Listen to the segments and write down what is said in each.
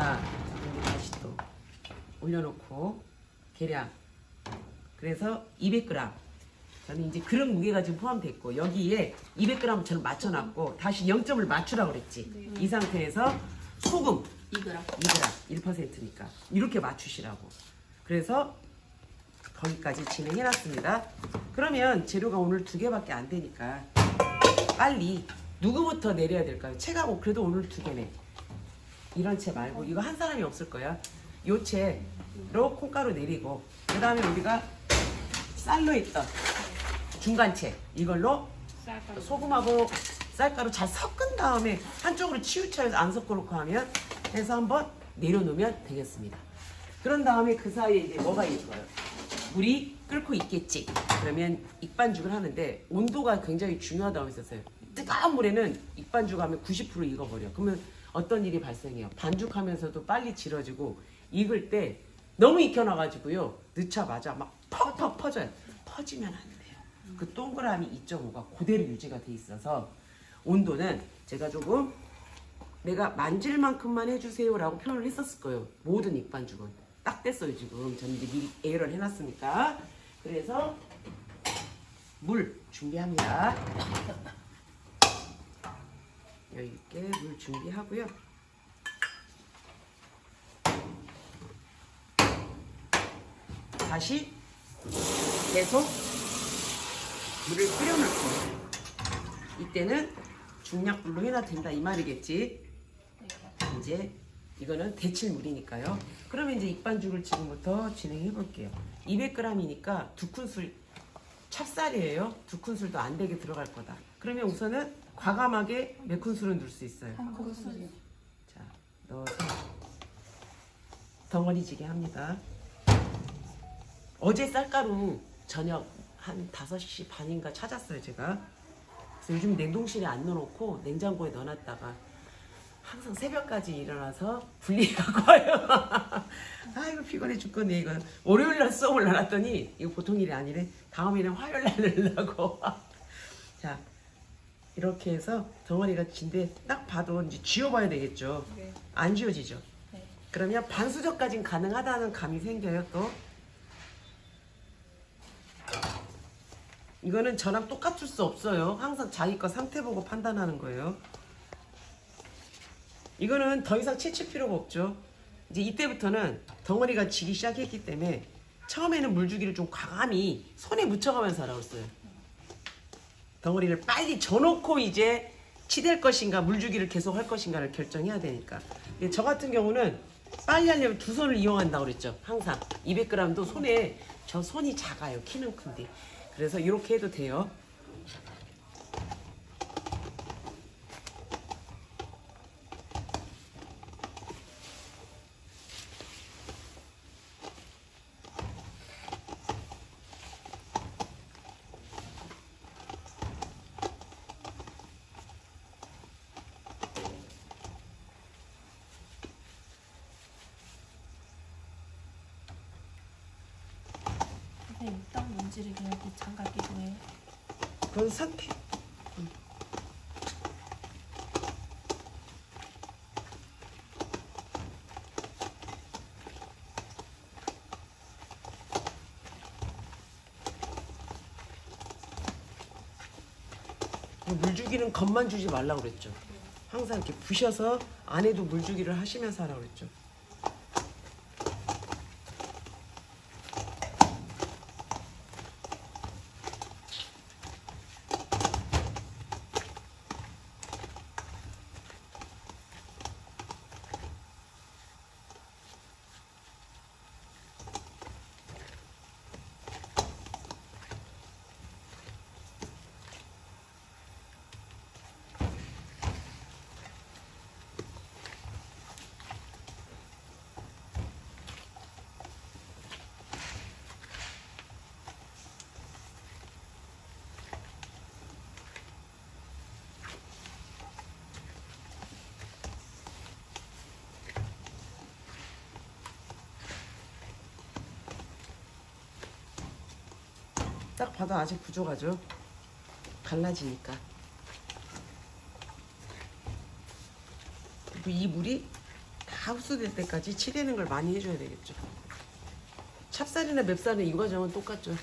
자, 다시 또 올려놓고 계량. 그래서 200g. 저는 이제 그런 무게가 지금 포함됐고 여기에 200g 저는 맞춰놨고 다시 0점을 맞추라고 그랬지. 이 상태에서 소금 2g. 2g 1%니까 이렇게 맞추시라고. 그래서 거기까지 진행해놨습니다. 그러면 재료가 오늘 두 개밖에 안 되니까 빨리 누구부터 내려야 될까요? 채가고 그래도 오늘 두 개네. 이런 채 말고 이거 한 사람이 없을 거야. 요 채로 콩가루 내리고 그 다음에 우리가 쌀로 있던 중간채 이걸로. 소금하고 쌀가루 잘 섞은 다음에 한쪽으로 치우쳐서 안 섞어놓고 하면 해서 한번 내려놓으면 되겠습니다. 그런 다음에 그 사이에 이제 뭐가 있어요? 물이 끓고 있겠지. 그러면 익반죽을 하는데 온도가 굉장히 중요하다고 했었어요. 뜨거운 물에는 익반죽 하면 90% 익어버려. 그러면 어떤 일이 발생해요? 반죽하면서도 빨리 질어지고 익을 때 너무 익혀놔가지고요. 넣자마자 막 퍽퍽 퍼져요. 퍼지면 안 돼요. 그 동그라미 2.5가 그대로 유지가 돼 있어서 온도는 제가 조금 내가 만질 만큼만 해주세요 라고 표현을 했었을 거예요. 모든 익반죽은 딱 됐어요 지금. 저는 미리 예열을 해놨으니까. 그래서 물 준비합니다. 여기 있게 물 준비하고요. 다시 계속 물을 끓여놓고 이때는 중약불로 해놔도 된다 이 말이겠지. 이제 이거는 데칠 물이니까요. 그러면 이제 익반죽을 지금부터 진행해 볼게요. 200g이니까 두 큰술 찹쌀이에요. 두 큰술도 안 되게 들어갈 거다. 그러면 우선은 과감하게 몇 큰술은 넣을 수 있어요. 한 큰술. 자, 넣어서 덩어리지게 합니다. 어제 쌀가루 저녁 한 5시 반인가 찾았어요, 제가. 그래서 요즘 냉동실에 안 넣어놓고 냉장고에 넣어놨다가 항상 새벽까지 일어나서 분리하고 와요. 아이고 피곤해 죽겠네 이거. 월요일 날 수업을 나눴더니 이거 보통 일이 아니래. 다음에는 화요일 날 넣으려고. 자, 이렇게 해서 덩어리가 진데 딱 봐도 이제 쥐어봐야 되겠죠. 네. 안 쥐어지죠. 네. 그러면 반수저까지는 가능하다는 감이 생겨요 또. 이거는 저랑 똑같을 수 없어요. 항상 자기 거 상태 보고 판단하는 거예요. 이거는 더 이상 채칠 필요가 없죠. 이제 이때부터는 덩어리가 지기 시작했기 때문에 처음에는 물주기를 좀 과감히 손에 묻혀가면서 했어요. 덩어리를 빨리 져놓고 이제 치댈 것인가 물주기를 계속 할 것인가를 결정해야 되니까. 저 같은 경우는 빨리 하려면 두 손을 이용한다고 그랬죠. 항상 200g도 손에 저 손이 작아요. 키는 큰데. 그래서 이렇게 해도 돼요. 선생님 이렇게 장갑 끼고 해. 그건 상태. 물주기는 겉만 주지 말라고 그랬죠. 항상 이렇게 부셔서 안에도 물주기를 하시면서 하라고 그랬죠. 봐도 아직 부족하죠. 갈라지니까. 이 물이 다다 흡수될 때까지 치대는 걸 많이 해줘야 되겠죠. 찹쌀이나 맵쌀은 이 과정은 똑같죠.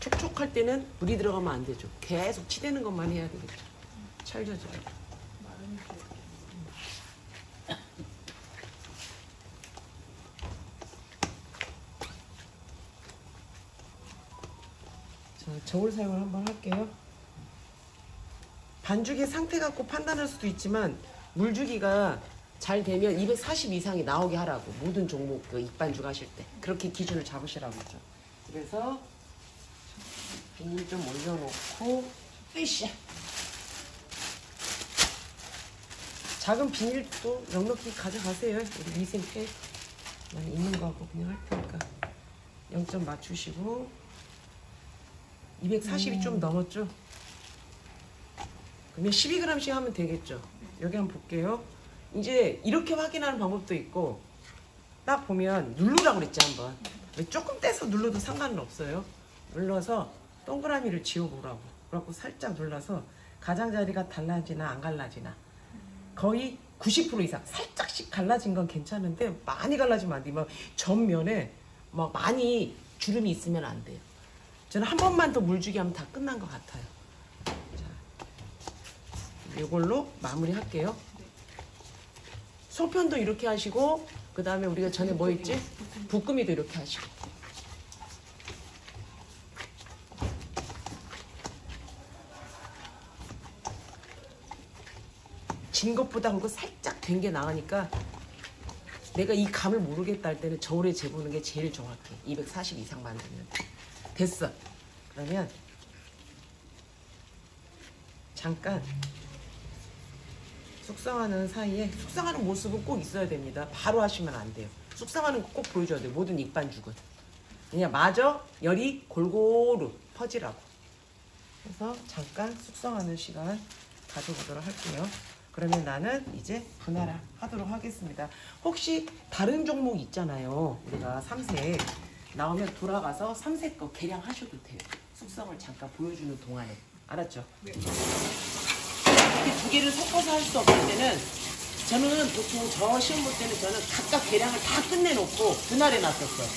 촉촉할 때는 물이 들어가면 안 되죠. 계속 치대는 것만 해야 되겠죠. 찰져져요. 자, 저울 사용을 한번 할게요. 반죽의 상태 갖고 판단할 수도 있지만 물주기가 잘 되면 240 이상이 나오게 하라고 모든 종목 그 입반죽 하실 때 그렇게 기준을 잡으시라고 했죠. 그래서 비닐 좀 올려놓고 으쌰 작은 비닐도 넉넉히 가져가세요. 우리 위생팩 많이 있는 거하고 그냥 할 테니까 0점 맞추시고 240이 좀 넘었죠? 그러면 12g씩 하면 되겠죠? 여기 한번 볼게요. 이제 이렇게 확인하는 방법도 있고 딱 보면 누르라고 그랬지 한번. 조금 떼서 눌러도 상관은 없어요. 눌러서 동그라미를 지워보라고. 그래갖고 살짝 눌러서 가장자리가 달라지나 안 갈라지나 거의 90% 이상 살짝씩 갈라진 건 괜찮은데 많이 갈라지면 안 돼요. 막 전면에 막 많이 주름이 있으면 안 돼요. 저는 한 번만 더 물주기 하면 다 끝난 것 같아요. 자, 이걸로 마무리 할게요. 송편도 이렇게 하시고 그 다음에 우리가 전에 뭐 했지? 볶음이도 이렇게 하시고. 진 것보다 그거 살짝 된 게 나으니까 내가 이 감을 모르겠다 할 때는 저울에 재보는 게 제일 정확해. 240 이상 만들면. 됐어. 그러면 잠깐 숙성하는 사이에 숙성하는 모습은 꼭 있어야 됩니다. 바로 하시면 안 돼요. 숙성하는 거 꼭 보여줘야 돼요. 모든 익반죽은. 그냥 마저 열이 골고루 퍼지라고. 그래서 잠깐 숙성하는 시간 가져보도록 할게요. 그러면 나는 이제 분할을 하도록 하겠습니다. 혹시 다른 종목 있잖아요. 우리가 삼색 나오면 돌아가서 삼색 거 계량하셔도 돼요. 숙성을 잠깐 보여주는 동안에. 알았죠? 이렇게 두 개를 섞어서 할 수 없을 때는 저는 보통 저 시험 볼 때는 저는 각각 계량을 다 끝내놓고 분할해 놨었어요.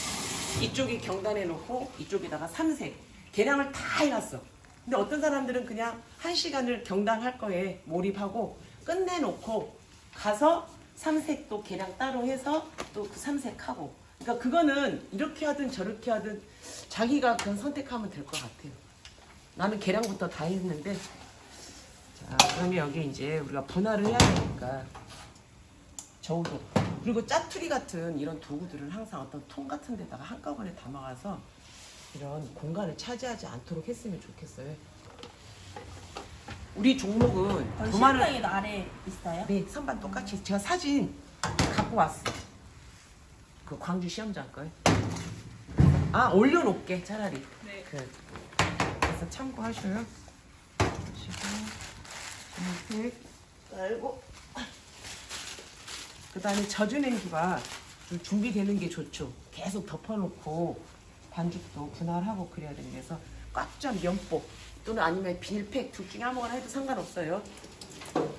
이쪽에 경단해 놓고 이쪽에다가 삼색 계량을 다 해놨어. 근데 어떤 사람들은 그냥 한 시간을 경단할 거에 몰입하고 끝내놓고 가서 삼색도 계량 따로 해서 또 그 삼색하고. 그러니까 그거는 이렇게 하든 저렇게 하든 자기가 그냥 선택하면 될 것 같아요. 나는 계량부터 다 했는데 자 그러면 여기 이제 우리가 분할을 해야 되니까 저우도 그리고 짜투리 같은 이런 도구들은 항상 어떤 통 같은 데다가 한꺼번에 담아가서 이런 공간을 차지하지 않도록 했으면 좋겠어요. 우리 종목은 도마를 실장이 아래 있어요? 네 선반 똑같이 제가 사진 갖고 왔어요. 그 광주 시험장 걸. 아 올려놓게 차라리. 네. 그 그래서 참고하셔요. 그리고 이렇게 깔고 그다음에 젖은 냉기가 좀 준비되는 게 좋죠. 계속 덮어놓고 반죽도 분할하고 그래야 되는 데서 꽉 짠 면보 또는 아니면 비닐팩 둘 중에 아무거나 해도 상관없어요.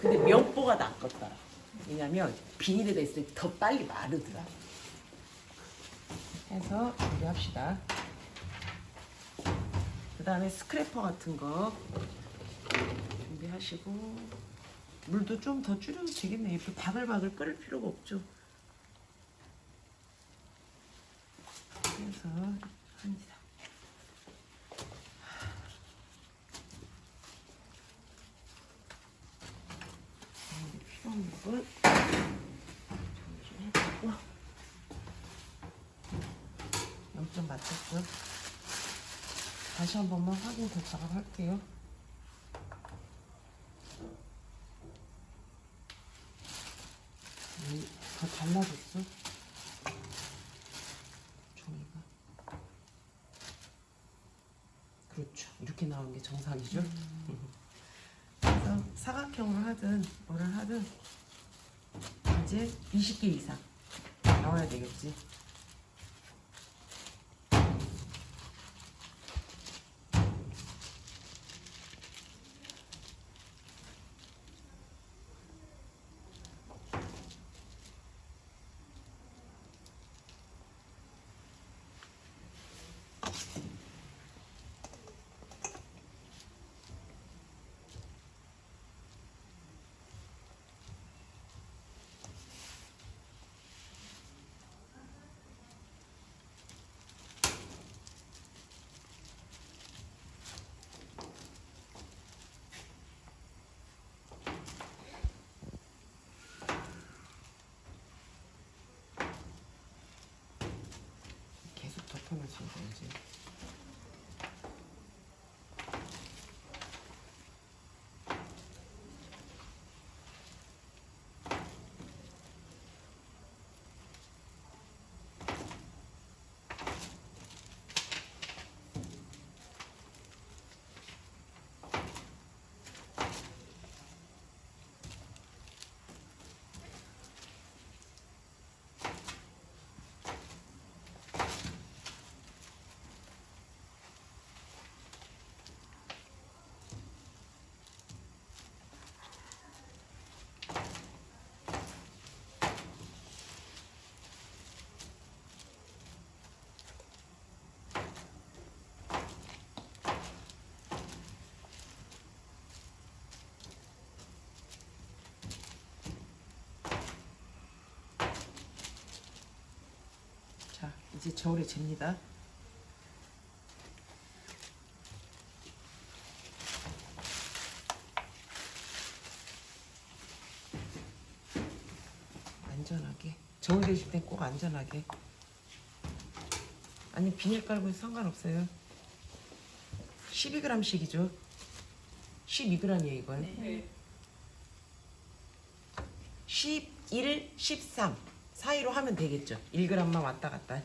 근데 면보가 낫겠더라. 왜냐면 비닐에 다 있을 때 더 빨리 마르더라. 해서 준비합시다. 그 다음에 스크래퍼 같은 거 준비하시고 물도 좀 더 줄여도 되겠네. 이렇게 바글바글 끓일 필요가 없죠. 그래서 합니다. 필요한 부분 정리해주고 0점 맞췄죠? 다시 한 번만 확인 더 작업할게요. 음, 더 달라졌어? 종이가. 그렇죠. 이렇게 나오는 게 정상이죠. 그래서 사각형을 하든 뭐를 하든 이제 20개 이상 나와야 되겠지. 什么东？ 이제 저울에 잽니다. 안전하게. 저울 대실 땐 꼭 안전하게. 아니 비닐 깔고 해도 상관없어요. 12g씩이죠. 12g이에요 이건. 네. 11, 13 사이로 하면 되겠죠. 1g만 왔다 갔다.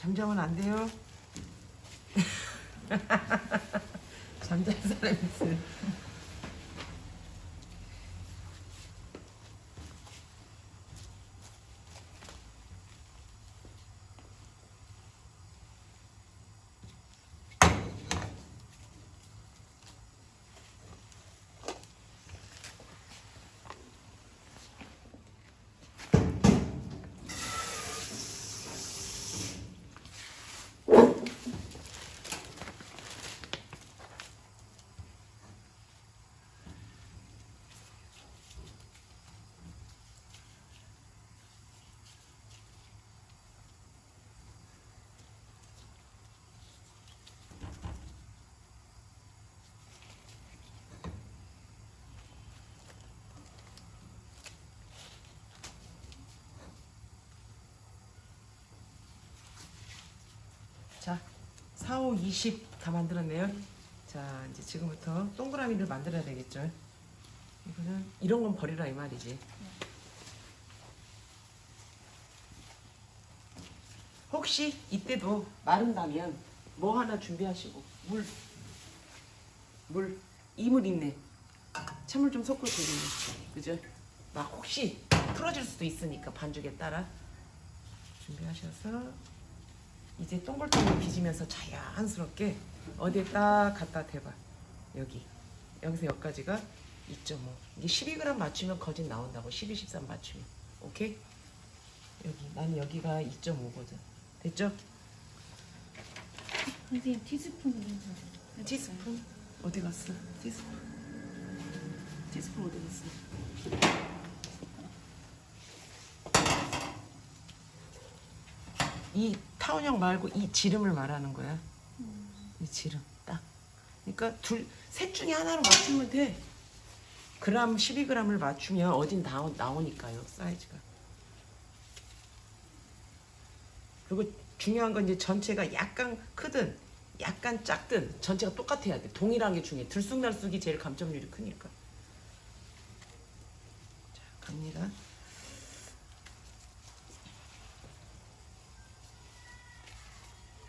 잠자면 안 돼요. 잠잘 사람 있어요. 자, 4, 5, 20 다 만들었네요. 자, 이제 지금부터 동그라미를 만들어야 되겠죠. 이거는 이런 건 버리라 이 말이지. 혹시 이때도 마른다면 뭐 하나 준비하시고 물, 물, 이물 있네. 찬물 좀 섞을 되겠네. 그죠? 막 혹시 풀어질 수도 있으니까 반죽에 따라 준비하셔서 이제 동글동글 빚으면서 자연스럽게 어디에 딱 갖다 대봐. 여기. 여기서 여기까지가 2.5. 이게 12g 맞추면 거진 나온다고. 12, 13 맞추면. 오케이? 여기. 나는 여기가 2.5거든. 됐죠? 선생님 티스푼으로 해서 티스푼 어디 갔어? 티스푼 티스푼 어디 갔어? 이 타원형 말고 이 지름을 말하는 거야. 이 지름 딱. 그러니까 둘 셋 중에 하나로 맞추면 돼. 그램 12g을 맞추면 어딘 나오, 나오니까요 사이즈가. 그리고 중요한 건 이제 전체가 약간 크든 약간 작든 전체가 똑같아야 돼. 동일한 게 중요해. 들쑥날쑥이 제일 감점률이 크니까. 자, 갑니다.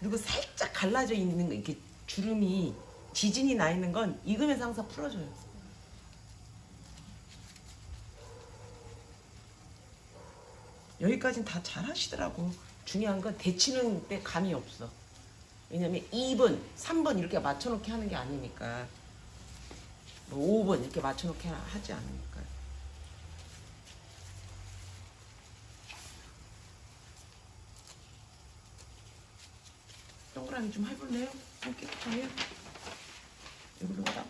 그리고 살짝 갈라져 있는 거, 이렇게 주름이 지진이 나 있는 건 익으면서 항상 풀어줘요. 여기까지는 다 잘하시더라고. 중요한 건 데치는 데 감이 없어. 왜냐면 2번, 3번 이렇게 맞춰놓게 하는 게 아니니까. 뭐 5번 이렇게 맞춰놓게 하- 하지 않으니까. 동그라미 좀 해볼래요? 좀 깨끗하게? 여기로 딱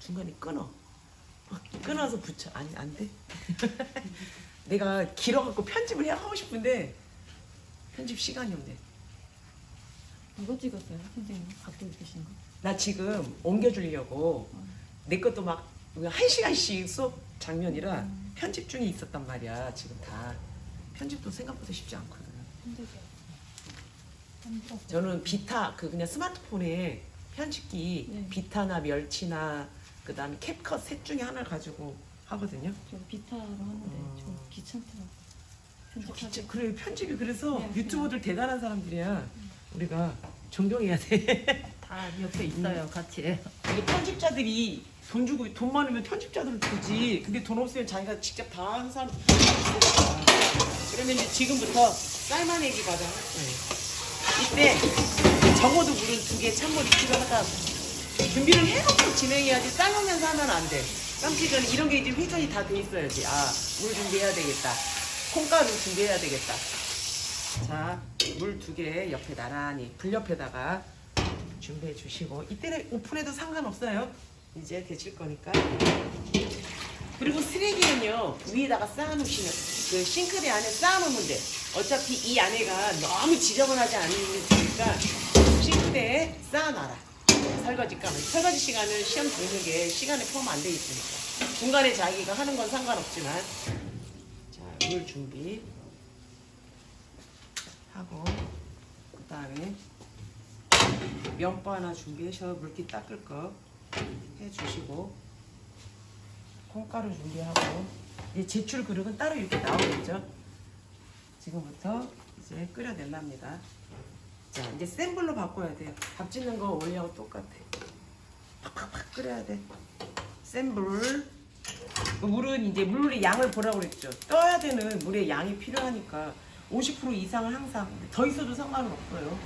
중간에 끊어. 어, 끊어서 붙여. 아니 안 돼. 내가 길어갖고 편집을 해 하고 싶은데 편집 시간이 없네. 이거 찍었어요 선생님 갖고 계신 거? 나 지금 옮겨주려고 내 것도 막 한 시간씩 수업 장면이라 편집 중에 있었단 말이야. 지금 다 편집도 생각보다 쉽지 않거든. 힘들게. 저는 비타 그 그냥 스마트폰에 편집기 네. 비타나 멸치나 그다음에 캡컷 셋 중에 하나를 가지고 하거든요. 저 비타로 하는데 어. 좀 귀찮더라고 편집하기 진짜 그래 편집이 그래서 네, 유튜버들 대단한 사람들이야. 우리가 존경해야 돼. 다 옆에 있어요, 같이. 이게 편집자들이 돈 주고 돈 많으면 편집자들 주지. 근데 돈 없으면 자기가 직접 다 하는 사람. 그러면 이제 지금부터 과정 할 거예요. 이때 적어도 물은 두 개, 찬물 익히고 하다 준비를 해놓고 진행해야지 삶으면서 하면 안 돼. 삶기 전에 이런 게 이제 회전이 다 돼 있어야지. 아, 물 준비해야 되겠다. 콩가루 준비해야 되겠다. 자, 물 두 개 옆에 나란히 불 옆에다가 준비해 주시고 이때는 오픈해도 상관없어요. 이제 데칠 거니까. 그리고 쓰레기는요 위에다가 쌓아놓으시면 그 싱크대 안에 쌓아놓으면 돼. 어차피 이 안에가 너무 지저분하지 않으니까 싱크대에 쌓아놔라. 설거지 가면 설거지 시간은 시험 게 시간에 포함 안 돼 있으니까. 중간에 자기가 하는 건 상관없지만. 자 물 준비. 하고 그 다음에 면보 하나 준비해서 물기 닦을 거 해주시고 콩가루 준비하고 이제 제출 그릇은 따로 이렇게 나오겠죠? 지금부터 이제 끓여낼랍니다. 자 이제 센 불로 바꿔야 돼요. 밥 짓는 거 원래하고 똑같아. 팍팍팍 끓여야 돼 센불. 그 물은 이제 물의 양을 보라고 그랬죠. 떠야 되는 물의 양이 필요하니까 50% 이상은 항상 더 있어도 상관은 없어요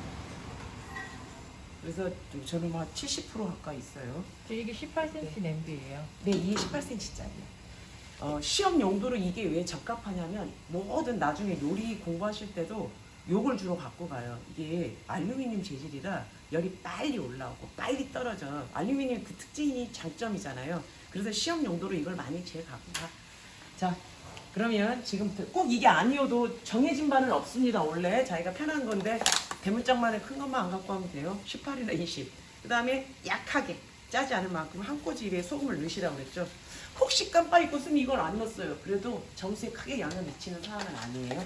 그래서 좀 저는 막 70% 가까이 있어요. 이게 18cm 냄비예요. 네, 이게 18cm짜리예요. 어, 시험 용도로 이게 왜 적합하냐면 뭐든 나중에 요리 공부하실 때도 요걸 주로 갖고 가요. 이게 알루미늄 재질이라 열이 빨리 올라오고 빨리 떨어져. 알루미늄 그 특징이 장점이잖아요. 그래서 시험 용도로 이걸 많이 제일 갖고 가. 자, 그러면 지금부터 꼭 이게 아니어도 정해진 바는 없습니다. 원래 자기가 편한 건데 대문짝만에 큰 것만 안 갖고 하면 돼요. 18이나 20. 그 다음에 약하게 짜지 않을 만큼 한 꼬집에 소금을 넣으시라고 그랬죠. 혹시 깜빡 잊고 쓰면 이걸 안 넣었어요. 그래도 점수에 크게 영향 미치는 사항은 아니에요.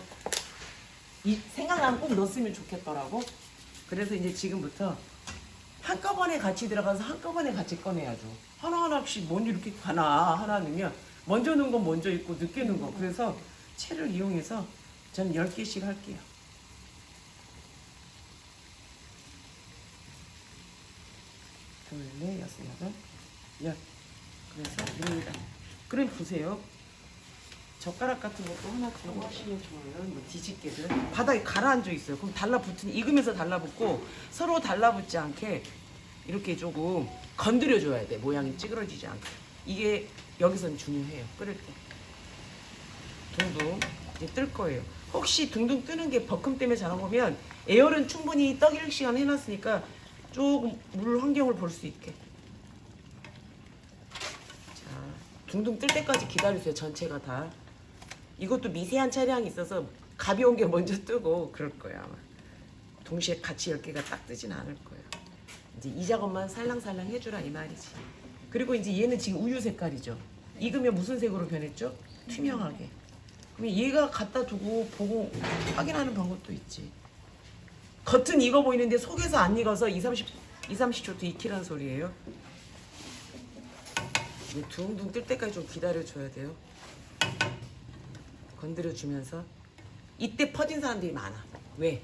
이 생각나면 꼭 넣었으면 좋겠더라고. 그래서 이제 지금부터 한꺼번에 같이 들어가서 한꺼번에 같이 꺼내야죠. 하나하나씩 뭔 이렇게 하나 하나 넣으면 먼저 넣은 건 먼저 있고 늦게 넣은 거. 그래서 채를 이용해서 전 10개씩 할게요. 둘, 넷, 여섯, 여덟, 열. 그래서 됩니다. 그럼 보세요. 젓가락 같은 것도 하나 들고 하시면 좋아요. 뭐 뒤집개들. 바닥에 가라앉아 있어요. 그럼 달라붙으니 익으면서 달라붙고 서로 달라붙지 않게 이렇게 조금 건드려 줘야 돼. 모양이 찌그러지지 않게. 이게 여기선 중요해요. 끓일 때. 둥둥 이제 뜰 거예요. 혹시 둥둥 뜨는 게 버큼 때문에 잘안 보면 에어는 충분히 떡일 시간 해놨으니까 조금 물 환경을 볼 수 있게. 자, 둥둥 뜰 때까지 기다리세요. 전체가 다. 이것도 미세한 차량이 있어서 가벼운 게 먼저 뜨고 그럴 거예요 아마. 동시에 같이 10개가 딱 뜨진 않을 거예요. 이제 이 작업만 살랑살랑 해주라 이 말이지. 그리고 이제 얘는 지금 우유 색깔이죠. 익으면 무슨 색으로 변했죠? 투명하게. 그럼 얘가 갖다 두고 보고 확인하는 방법도 있지. 겉은 익어 보이는데 속에서 안 익어서 2, 30, 2, 30초 도 익히라는 소리예요. 둥둥 뜰 때까지 좀 기다려줘야 돼요. 건드려주면서 이때 퍼진 사람들이 많아. 왜?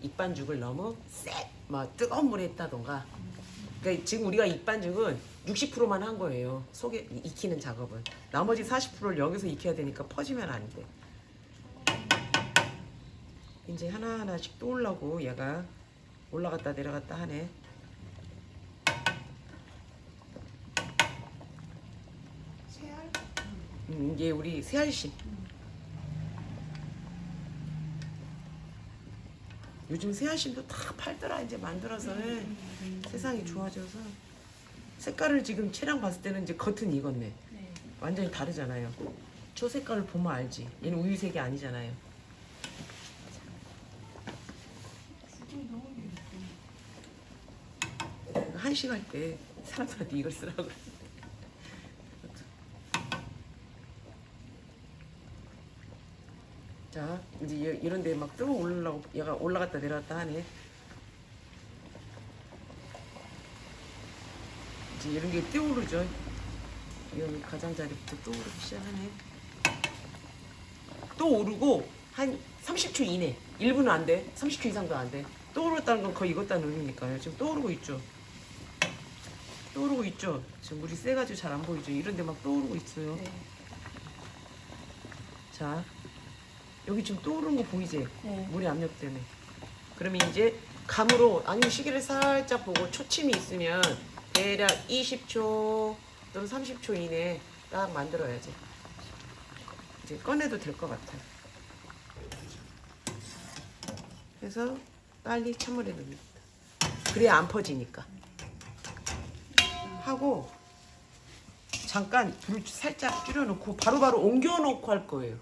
입반죽을 너무 쎄, 막 뜨거운 물에 했다던가. 그러니까 지금 우리가 입반죽은 60%만 한 거예요. 속에 익히는 작업은. 나머지 40%를 여기서 익혀야 되니까 퍼지면 안 돼. 이제 하나하나씩 또 올라고 얘가 올라갔다 내려갔다 하네. 새알? 음, 이게 우리 새알심. 요즘 새알심도 다 팔더라 이제 만들어서 해. 세상이 좋아져서 색깔을 지금 채랑 봤을 때는 이제 겉은 익었네. 네. 완전히 다르잖아요. 저 색깔을 보면 알지. 얘는 우유색이 아니잖아요. 내가 한식 할 때 사람들한테 이걸 쓰라고 그래. 자, 이제 얘- 이런 데 막 뜨고 올라고 얘가 올라갔다 내려갔다 하네. 이제 이런 게 뜨오르죠. 이런 가장자리부터 떠오르기 시작하네. 또 오르고 한 30초 이내. 1분은 안 돼. 30초 이상도 안 돼. 떠오르다는 건 거의 익었다는 의미니까요. 지금 떠오르고 있죠. 떠오르고 있죠. 지금 물이 세가지고 잘 안 보이죠. 이런 데 막 떠오르고 있어요. 네. 자, 여기 지금 떠오르는 거 보이지? 네. 물의 압력 때문에. 그러면 이제 감으로 아니면 시계를 살짝 보고 초침이 있으면 대략 20초 또는 30초 이내에 딱 만들어야지. 이제 꺼내도 될 것 같아요. 그래서 빨리 찬물에 넣습니다. 그래야 안 퍼지니까. 하고 잠깐 불을 살짝 줄여놓고 바로바로 옮겨놓고 할 거예요.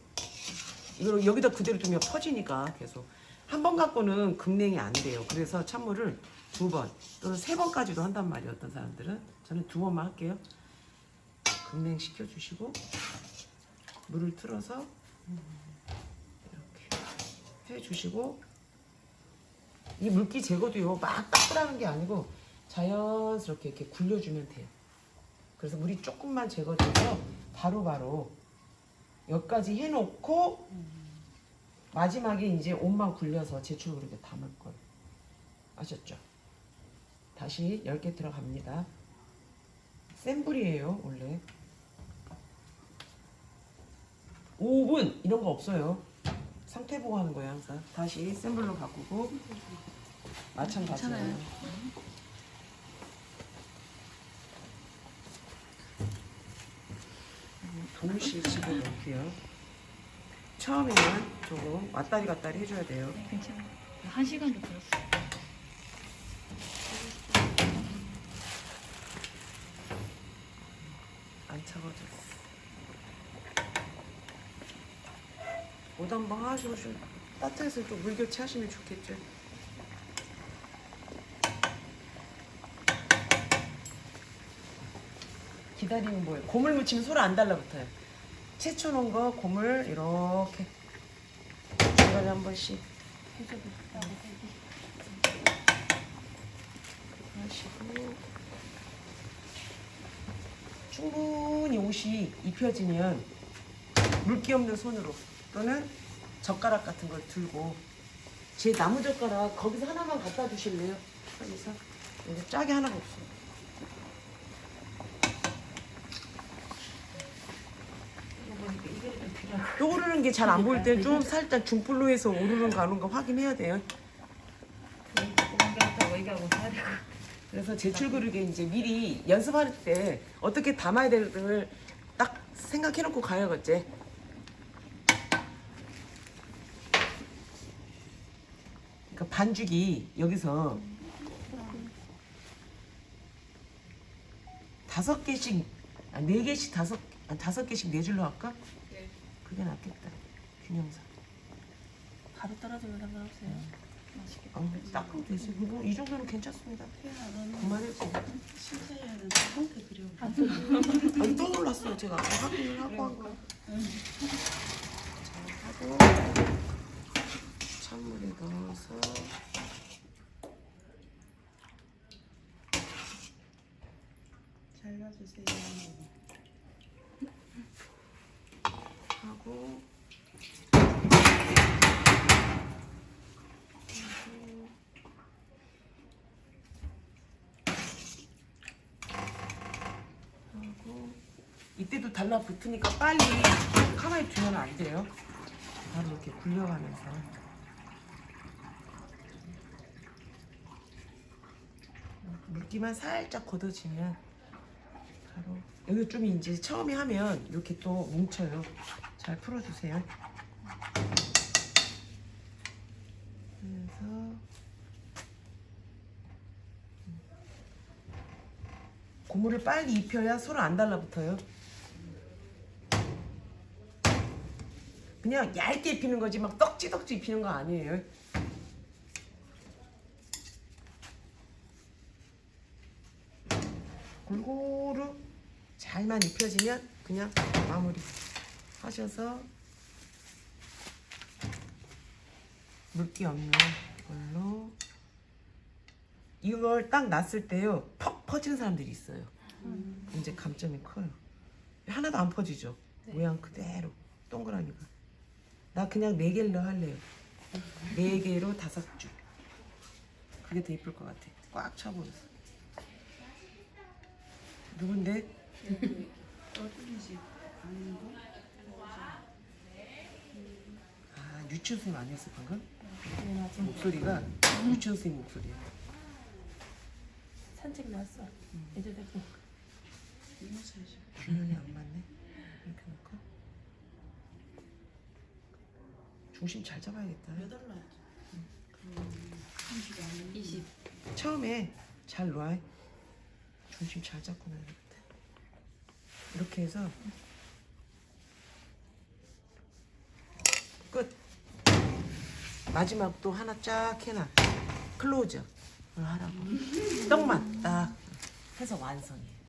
이걸 여기다 그대로 두면 퍼지니까 계속 한 번 갖고는 급냉이 안 돼요. 그래서 찬물을 두 번 또는 세 번까지도 한단 말이에요. 어떤 사람들은 저는 두 번만 할게요. 급냉 시켜 주시고 물을 틀어서 이렇게 해 주시고 이 물기 제거도요 막 닦으라는 게 아니고 자연스럽게 이렇게 굴려주면 돼요. 그래서 물이 조금만 제거돼서 바로바로 여기까지 해놓고 마지막에 이제 옷만 굴려서 제출 그릇에 담을 거예요. 아셨죠? 다시 10개 들어갑니다. 센 불이에요, 원래. 5분 이런 거 없어요. 상태 보고 하는 거예요, 항상. 다시 센 불로 바꾸고 마찬가지예요. 괜찮아요. 동시에 집어 넣고요. 처음에는 조금 왔다리 갔다리 해줘야 돼요. 네, 괜찮아요. 한 시간도 걸었어요. 안 차가워졌어. 옷 한번 하시고 좀 따뜻해서 좀 물 교체 하시면 좋겠죠. 기다리는 뭐예요? 고물 묻히면 소리 안 달라붙어요. 채쳐 놓은 거 고물 이렇게 중간에 한 번씩 해줘도. 하시고 충분히 옷이 입혀지면 물기 없는 손으로 또는 젓가락 같은 걸 들고 제 나무 젓가락 거기서 하나만 갖다 주실래요? 여기서 여기 짝이 하나가 없어요. 이거 보니까 이게 좀 또 오르는 게 잘 안 보일 때좀 살짝 중불로 해서 오르는 오는 거 확인해야 돼요. 그래서 제출 그릇에 이제 미리 연습할 때 어떻게 담아야 될지를 딱 생각해 놓고 가야겠지. 그러니까 반죽이 여기서 다섯 개씩, 아, 네 개씩 다섯, 아, 다섯 개씩 네 줄로 할까? 그게 낫겠다. 균형상. 바로 떨어지면 상관없어요. 어, 닦으면 되지. 그거 이 정도는 괜찮습니다. 그만했고. 심사위원은 형태 그려. 아니 떠올랐어요 제가 아까 확인을 하고 한 거. 자 하고 찬물에 넣어서 잘라주세요. 하고. 이때도 달라붙으니까 빨리 가만히 두면 안 돼요. 바로 이렇게 굴려가면서. 물기만 살짝 걷어지면 바로 여기 좀 이제 처음에 하면 이렇게 또 뭉쳐요. 잘 풀어주세요. 그래서 고무를 빨리 입혀야 서로 안 달라붙어요. 그냥 얇게 입히는 거지 막 떡지떡지 입히는 거 아니에요. 골고루 잘만 입혀지면 그냥 마무리 하셔서 물기 없는 걸로. 이걸 딱 놨을 때요 퍽 퍼지는 사람들이 있어요. 이제 감점이 커요. 하나도 안 퍼지죠. 모양 그대로 동그라미가. 나 그냥 네 개로 할래요. 네 개로 다섯 줄. 그게 더 이쁠 것 같아. 꽉 차버렸어. 누군데? 아 유치원 선생님 아니었을 방금? 네, 맞아. 목소리가 유치원 선생님 목소리야 산책 나왔어. 이모 사이즈. 균형이 안 맞네 이렇게 놓고 중심 잘 잡아야겠다 몇 알라야지? 그럼 30이 아닌 20. 처음에 잘 놔. 중심 잘 잡고 놔야겠다. 이렇게 해서 끝. 마지막 또 하나 쫙 해놔. 클로즈를 하라고. 떡만 딱 해서 완성이에요.